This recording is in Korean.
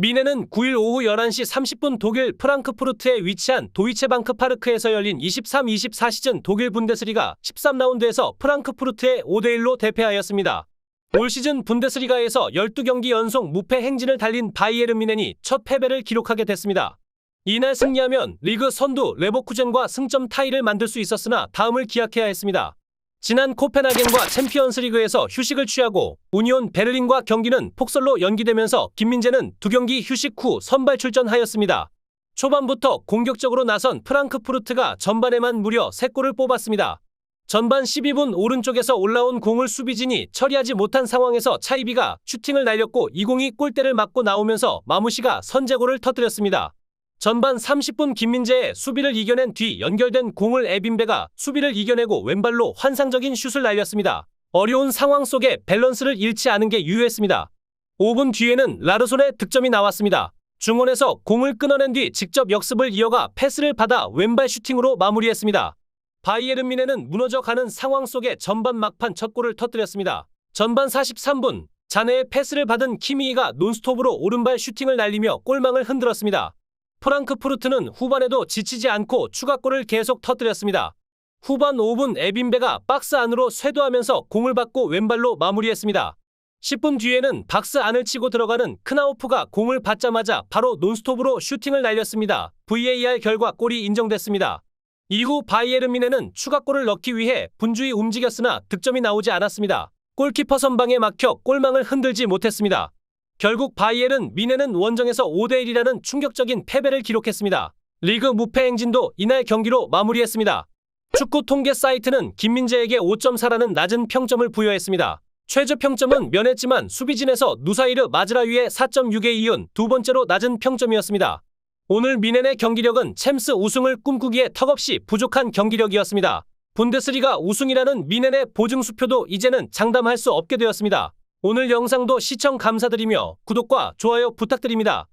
미네는 9일 오후 11시 30분 독일 프랑크푸르트에 위치한 도이체방크 파르크에서 열린 23-24 시즌 독일 분데스리가 13라운드에서 프랑크푸르트에 5대1로 대패하였습니다. 올 시즌 분데스리가에서 12경기 연속 무패 행진을 달린 바이에른 미넨이 첫 패배를 기록하게 됐습니다. 이날 승리하면 리그 선두 레버쿠젠과 승점 타이를 만들 수 있었으나 다음을 기약해야 했습니다. 지난 코펜하겐과 챔피언스리그에서 휴식을 취하고 우니온 베를린과 경기는 폭설로 연기되면서 김민재는 두 경기 휴식 후 선발 출전하였습니다. 초반부터 공격적으로 나선 프랑크푸르트가 전반에만 무려 3골을 뽑았습니다. 전반 12분 오른쪽에서 올라온 공을 수비진이 처리하지 못한 상황에서 차이비가 슈팅을 날렸고 이 공이 골대를 맞고 나오면서 마무시가 선제골을 터뜨렸습니다. 전반 30분 김민재의 수비를 이겨낸 뒤 연결된 공을 에빈베가 수비를 이겨내고 왼발로 환상적인 슛을 날렸습니다. 어려운 상황 속에 밸런스를 잃지 않은 게 유효했습니다. 5분 뒤에는 라르손의 득점이 나왔습니다. 중원에서 공을 끊어낸 뒤 직접 역습을 이어가 패스를 받아 왼발 슈팅으로 마무리했습니다. 바이에른 미네는 무너져가는 상황 속에 전반 막판 첫 골을 터뜨렸습니다. 전반 43분 자네의 패스를 받은 키미이가 논스톱으로 오른발 슈팅을 날리며 골망을 흔들었습니다. 프랑크푸르트는 후반에도 지치지 않고 추가골을 계속 터뜨렸습니다. 후반 5분 에빈베가 박스 안으로 쇄도하면서 공을 받고 왼발로 마무리했습니다. 10분 뒤에는 박스 안을 치고 들어가는 크나우프가 공을 받자마자 바로 논스톱으로 슈팅을 날렸습니다. VAR 결과 골이 인정됐습니다. 이후 바이에른 미네는 추가골을 넣기 위해 분주히 움직였으나 득점이 나오지 않았습니다. 골키퍼 선방에 막혀 골망을 흔들지 못했습니다. 결국 바이에른 미네는 원정에서 5대1이라는 충격적인 패배를 기록했습니다. 리그 무패 행진도 이날 경기로 마무리했습니다. 축구 통계 사이트는 김민재에게 5.4라는 낮은 평점을 부여했습니다. 최저 평점은 면했지만 수비진에서 누사이르 마즈라위의 4.6에 이은 두 번째로 낮은 평점이었습니다. 오늘 미넨의 경기력은 챔스 우승을 꿈꾸기에 턱없이 부족한 경기력이었습니다. 분데스리가 우승이라는 미넨의 보증 수표도 이제는 장담할 수 없게 되었습니다. 오늘 영상도 시청 감사드리며 구독과 좋아요 부탁드립니다.